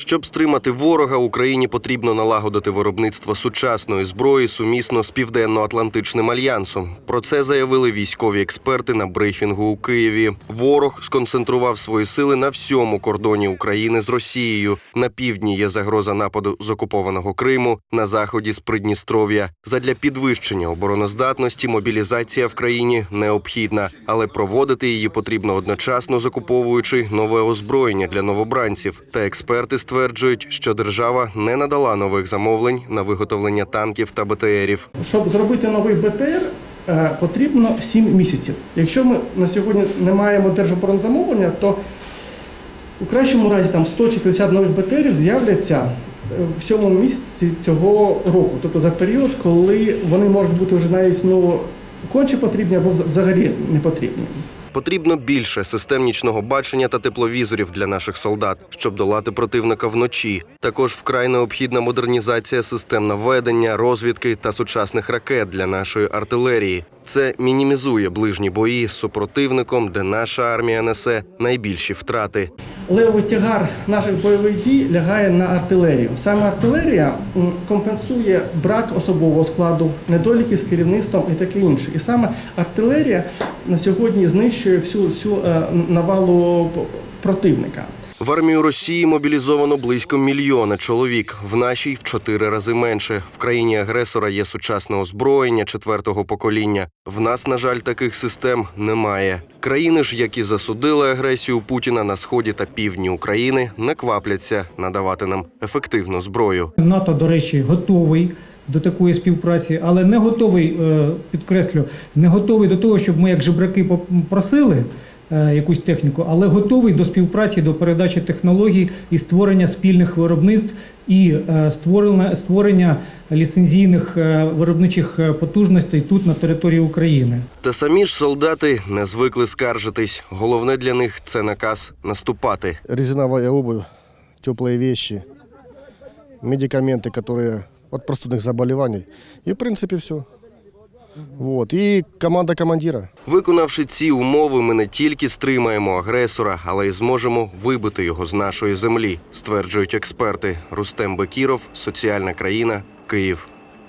Щоб стримати ворога, Україні потрібно налагодити виробництво сучасної зброї сумісно з Південно-Атлантичним альянсом. Про це заявили військові експерти на брифінгу у Києві. Ворог сконцентрував свої сили на всьому кордоні України з Росією. На півдні є загроза нападу з окупованого Криму, на заході з Придністров'я. Задля підвищення обороноздатності мобілізація в країні необхідна, але проводити її потрібно одночасно закуповуючи нове озброєння для новобранців. Та експерти стверджують, що держава не надала нових замовлень на виготовлення танків та БТРів. Щоб зробити новий БТР, е, потрібно 7 місяців. Якщо ми на сьогодні не маємо держоборонзамовлення, то у кращому разі там 100 чи 50 нових БТРів з'являться е, в сьомому місяці цього року, тобто за період, коли вони можуть бути вже навіть ну, конче потрібні або взагалі не потрібні. Потрібно більше систем нічного бачення та тепловізорів для наших солдат, щоб долати противника вночі. Також вкрай необхідна модернізація систем наведення, розвідки та сучасних ракет для нашої артилерії. Це мінімізує ближні бої з супротивником, де наша армія несе найбільші втрати. Левий тягар наших бойових дій лягає на артилерію. Саме артилерія компенсує брак особового складу, недоліки з керівництвом і таке інше. І саме артилерія на сьогодні знищує всю, всю е, навалу противника. В армію Росії мобілізовано близько мільйона чоловік. В нашій в чотири рази менше. В країні агресора є сучасне озброєння четвертого покоління. В нас, на жаль, таких систем немає. Країни ж, які засудили агресію Путіна на сході та півдні України, не квапляться надавати нам ефективну зброю. НАТО, до речі, готовий до такої співпраці, але не готовий, е, підкреслю, не готовий до того, щоб ми як жебраки поп- просили е, якусь техніку, але готовий до співпраці, до передачі технологій і створення спільних виробництв і е, створення, створення ліцензійних е, виробничих е, потужностей тут на території України. Та самі ж солдати не звикли скаржитись. Головне для них це наказ наступати. резиновая обувь, теплые вещи, медикаменты, которые от простудных заболеваний. И, в принципе, все. Вот. І команда командира. Виконавши ці умови, ми не тільки стримаємо агресора, але й зможемо вибити його з нашої землі, стверджують експерти. Рустем Бекіров, соціальна країна, Київ.